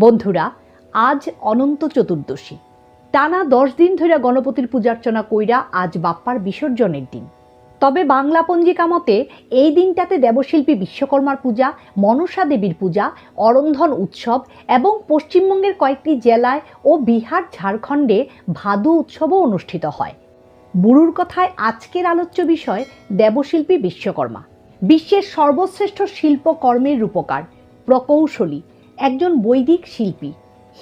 বন্ধুরা, আজ অনন্ত চতুর্দশী। টানা দশ দিন ধরে গণপতির পূজার্চনা কইরা আজ বাপ্পার বিসর্জনের দিন। তবে বাংলা পঞ্জিকা মতে, এই দিনটাতে দেবশিল্পী বিশ্বকর্মার পূজা, মনসা দেবীর পূজা, অরন্ধন উৎসব এবং পশ্চিমবঙ্গের কয়েকটি জেলায় ও বিহার, ঝাড়খণ্ডে ভাদু উৎসবও অনুষ্ঠিত হয়। বুড়ুর কথায় আজকের আলোচ্য বিষয়, দেবশিল্পী বিশ্বকর্মা। বিশ্বের সর্বশ্রেষ্ঠ শিল্পকর্মের রূপকার, প্রকৌশলী। একজন বৈদিক শিল্পী,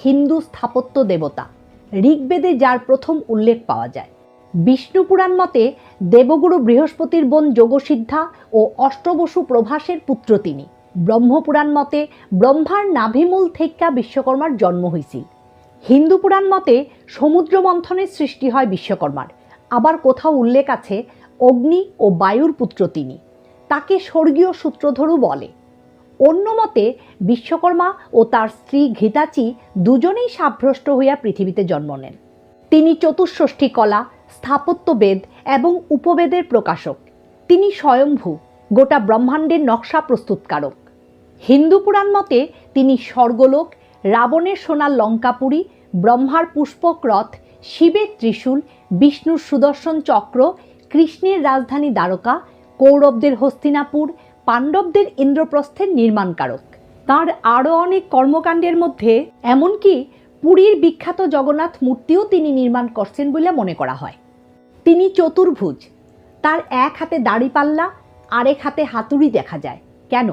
হিন্দু স্থাপত্য দেবতা। ঋগ্বেদে যার প্রথম উল্লেখ পাওয়া যায়। বিষ্ণু পুরাণ মতে দেবগুরু বৃহস্পতির বোন যোগসিদ্ধা ও অষ্টবসু প্রভাসের পুত্র তিনি। ব্রহ্মপুরাণ মতে ব্রহ্মার নাভিমূল থেক্কা বিশ্বকর্মার জন্ম হয়েছিল হিন্দু পুরাণ মতে সমুদ্র মন্থনের সৃষ্টি হয় বিশ্বকর্মার। আবার কোথাও উল্লেখ আছে অগ্নি ও বায়ুর পুত্র তিনি। তাকে স্বর্গীয় সূত্রধরু বলে। অন্য মতে, বিশ্বকর্মা ও তার স্ত্রী ঘিতাচি দুজনেই সাভ্রষ্ট হইয়া পৃথিবীতে জন্ম নেন। তিনি চতুষ্ষষ্ঠী কলা, স্থাপত্যবেদ এবং উপবেদের প্রকাশক। তিনি স্বয়ংভূ গোটা ব্রহ্মাণ্ডের নকশা প্রস্তুতকারক। হিন্দু পুরাণ মতে, তিনি স্বর্গলোক, রাবণের সোনার লঙ্কাপুরী, ব্রহ্মার পুষ্পক রথ, শিবের ত্রিশূল, বিষ্ণুর সুদর্শন চক্র, কৃষ্ণের রাজধানী দ্বারকা, কৌরবদের হস্তিনাপুর পাণ্ডবদের ইন্দ্রপ্রস্থের নির্মাণকারক। তার আরও অনেক কর্মকাণ্ডের মধ্যে এমনকি পুরীর বিখ্যাত জগন্নাথ মূর্তিও তিনি নির্মাণ করছেন বলে মনে করা হয়। তিনি চতুর্ভুজ, তার এক হাতে দাড়িপাল্লা, আরেক হাতে হাতুড়ি দেখা যায়। কেন?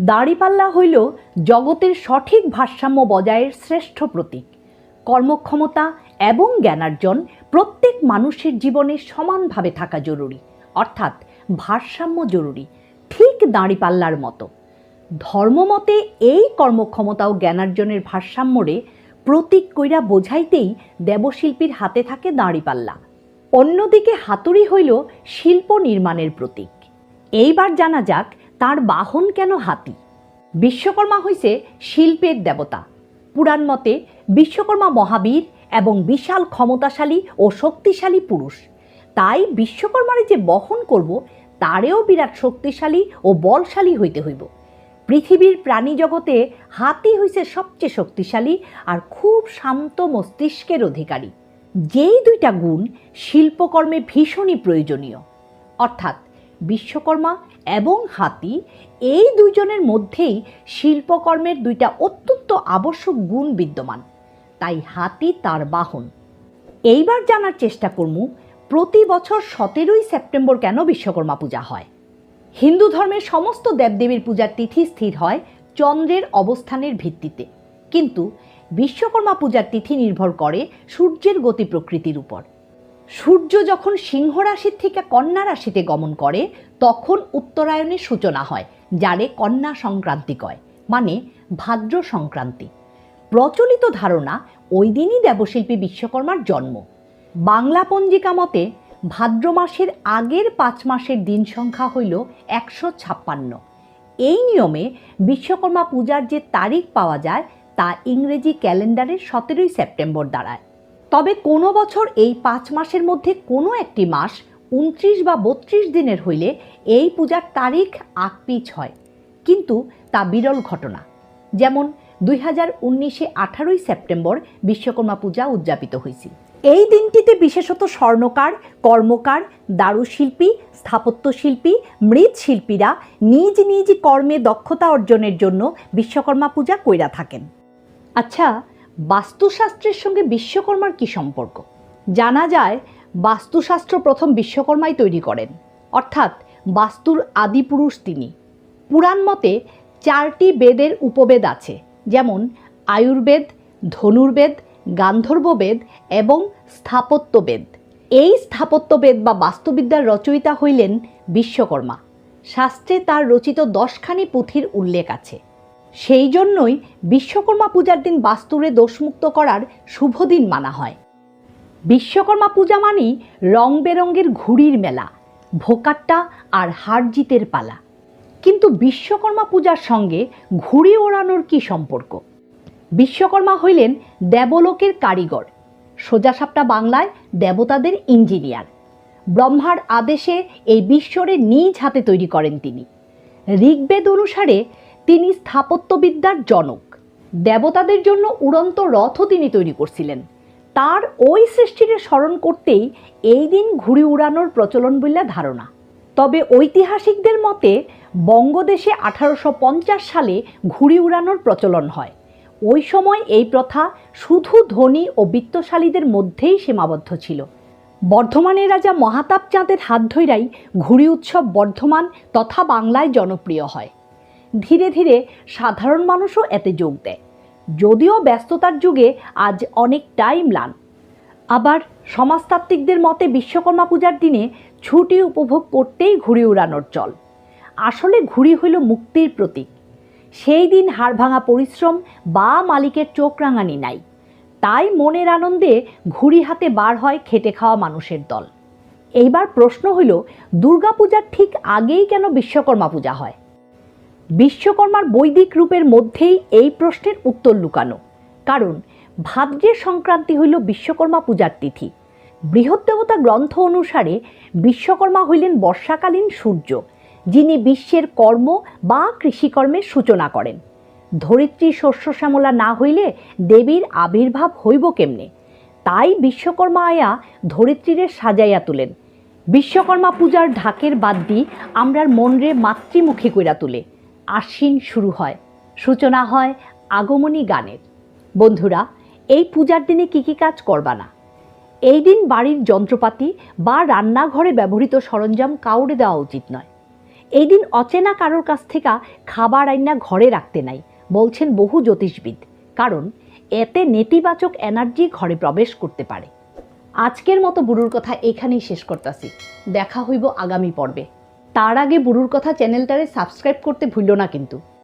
দাড়িপাল্লা হইল জগতের সঠিক ভারসাম্য বজায়ের শ্রেষ্ঠ প্রতীক। কর্মক্ষমতা এবং জ্ঞানার্জন প্রত্যেক মানুষের জীবনে সমানভাবে থাকা জরুরি, অর্থাৎ ভারসাম্য জরুরি। দাঁড়িপাল্লার মতো। ধর্মমতে এই কর্মক্ষমতা ও জ্ঞানার্জনের ভারসাম্যরে প্রতীক কইরা বোঝাইতেই দেবশিল্পীর হাতে থাকে দাঁড়িপাল্লা। অন্যদিকে হাতুড়ি হইল শিল্প নির্মাণের প্রতীক। এইবার জানা যাক তার বাহন কেন হাতি। বিশ্বকর্মা হইছে শিল্পের দেবতা। পুরাণ মতে বিশ্বকর্মা মহাবীর এবং বিশাল ক্ষমতাশালী ও শক্তিশালী পুরুষ। তাই বিশ্বকর্মারে যে বহন করব তারেও বিরাট শক্তিশালী ও বলশালী হইতে হইব। পৃথিবীর প্রাণী জগতে হাতি হইছে সবচেয়ে শক্তিশালী আর খুব শান্ত মস্তিষ্কের অধিকারী। যেই দুইটা গুণ শিল্পকর্মে ভীষণই প্রয়োজনীয়। অর্থাৎ বিশ্বকর্মা এবং হাতি এই দুইজনের মধ্যেই শিল্পকর্মের দুইটা অত্যন্ত আবশ্যক গুণ বিদ্যমান। তাই হাতি তার বাহন। এইবার জানার চেষ্টা করমু প্রতি বছর সতেরোই সেপ্টেম্বর কেন বিশ্বকর্মা পূজা হয়? হিন্দু ধর্মের সমস্ত দেবদেবীর পূজার তিথি স্থির হয় চন্দ্রের অবস্থানের ভিত্তিতে। কিন্তু বিশ্বকর্মা পূজার তিথি নির্ভর করে সূর্যের গতি প্রকৃতির উপর। সূর্য যখন সিংহ রাশির থেকে কন্যা রাশিতে গমন করে, তখন উত্তরায়ণের সূচনা হয়, যারে কন্যা সংক্রান্তি কয় মানে ভাদ্র সংক্রান্তি। প্রচলিত ধারণা ওই দিনই দেবশিল্পী বিশ্বকর্মার জন্ম। বাংলা পঞ্জিকা মতে, ভাদ্র মাসের আগের পাঁচ মাসের দিন সংখ্যা হইল একশো ছাপ্পান্ন। এই নিয়মে বিশ্বকর্মা পূজার যে তারিখ পাওয়া যায়, তা ইংরেজি ক্যালেন্ডারের সতেরোই সেপ্টেম্বর দাঁড়ায়। তবে কোনো বছর এই পাঁচ মাসের মধ্যে কোনো একটি মাস উনত্রিশ বা বত্রিশ দিনের হইলে এই পূজার তারিখ আকপিছ হয়। কিন্তু তা বিরল ঘটনা। যেমন, দুই হাজার উনিশে আঠারোই সেপ্টেম্বর বিশ্বকর্মা পূজা উদযাপিত হয়েছিল এই দিনটিতে বিশেষত স্বর্ণকার, কর্মকার, দারুশিল্পী, স্থাপত্যশিল্পী, মৃৎশিল্পীরা নিজ নিজ কর্মে দক্ষতা অর্জনের জন্য বিশ্বকর্মা পূজা কইরা থাকেন। আচ্ছা বাস্তুশাস্ত্রের সঙ্গে বিশ্বকর্মার কি সম্পর্ক? জানা যায়, বাস্তুশাস্ত্র প্রথম বিশ্বকর্মাই তৈরি করেন, অর্থাৎ বাস্তুর আদিপুরুষ তিনি। পুরাণ মতে চারটি বেদের উপবেদ আছে, যেমন আয়ুর্বেদ, ধনুর্বেদ গান্ধর্ববেদ এবং স্থাপত্যবেদ। এই স্থাপত্যবেদ বা বাস্তুবিদ্যার রচয়িতা হইলেন বিশ্বকর্মা। শাস্ত্রে তার রচিত দশখানি পুঁথির উল্লেখ আছে। সেই জন্যই বিশ্বকর্মা পূজার দিন বাস্তুরে দোষমুক্ত করার শুভ দিন মানা হয়। বিশ্বকর্মা পূজা মানেই রং বেরঙের ঘুড়ির মেলা, ভোকাট্টা আর হার জিতের পালা। কিন্তু বিশ্বকর্মা পূজার সঙ্গে ঘুড়ি ওড়ানোর কি সম্পর্ক? বিশ্বকর্মা হইলেন দেবলোকের কারিগর। সোজাসাপটা বাংলায় দেবতাদের ইঞ্জিনিয়ার। ব্রহ্মার আদেশে এই বিশ্বরে নিজ হাতে তৈরি করেন তিনি। ঋগ্বেদ অনুসারে তিনি স্থাপত্যবিদ্যার জনক। দেবতাদের জন্য উড়ন্ত রথও তিনি তৈরি করছিলেন। তার ওই সৃষ্টিকে স্মরণ করতেই এই দিন ঘুড়ি উড়ানোর প্রচলন বলে ধারণা। তবে ঐতিহাসিকদের মতে বঙ্গদেশে আঠারোশো পঞ্চাশ সালে ঘুড়ি উড়ানোর প্রচলন হয়। ওই সময় এই প্রথা শুধু ধনী ও বিত্তশালীদের মধ্যেই সীমাবদ্ধ ছিল। বর্ধমানের রাজা মহাতাপ চাঁদের হাত ধইরাই ঘুড়ি উৎসব বর্ধমান তথা বাংলায় জনপ্রিয় হয়। ধীরে ধীরে সাধারণ মানুষও এতে যোগ দেয়। যদিও ব্যস্ততার যুগে আজ অনেকটাই ম্লান। আবার সমাজতাত্ত্বিকদের মতে বিশ্বকর্মা পূজার দিনে ছুটি উপভোগ করতেই ঘুড়ি উড়ানোর চল। আসলে ঘুড়ি হইল মুক্তির প্রতীক। সেই দিন হাড়ভাঙা পরিশ্রম বা মালিকের চোখ রাঙানি নাই। তাই মনের আনন্দে ঘুড়ি হাতে বার হয় খেটে খাওয়া মানুষের দল। এইবার প্রশ্ন হইল, দুর্গাপূজার ঠিক আগেই কেন বিশ্বকর্মা পূজা হয়? বিশ্বকর্মার বৈদিক রূপের মধ্যেই এই প্রশ্নের উত্তর লুকানো। কারণ ভাদ্রের সংক্রান্তি হইল বিশ্বকর্মা পূজার তিথি। বৃহৎ দেবতা গ্রন্থ অনুসারে বিশ্বকর্মা হইলেন বর্ষাকালীন সূর্য। যিনি বিশ্বের কর্ম বা কৃষিকর্মের সূচনা করেন। ধরিত্রী শস্য শ্যামলা না হইলে দেবীর আবির্ভাব হইব কেমনে? তাই বিশ্বকর্মা আয়া ধরিত্রীরে সাজাইয়া তুলেন। বিশ্বকর্মা পূজার ঢাকের বাদ দি আমরার মনরে মাতৃমুখী কইরা তুলে। আশ্বিন শুরু হয়, সূচনা হয় আগমনী গানের। বন্ধুরা, এই পূজার দিনে কি কি কাজ করবা না? এই দিন বাড়ির যন্ত্রপাতি বা রান্নাঘরে ব্যবহৃত সরঞ্জাম কাউরে দেওয়া উচিত নয়। এই দিন অচেনা কারোর কাছ থেকে খাবার আইনা ঘরে রাখতে নাই, বলছেন বহু জ্যোতিষবিদ, কারণ এতে নেতিবাচক এনার্জি ঘরে প্রবেশ করতে পারে। আজকের মতো বুড়ুর কথা এখানেই শেষ করতেছি। দেখা হইব আগামী পর্বে। তার আগে বুড়ুর কথা চ্যানেলটারে সাবস্ক্রাইব করতে ভুলল না কিন্তু।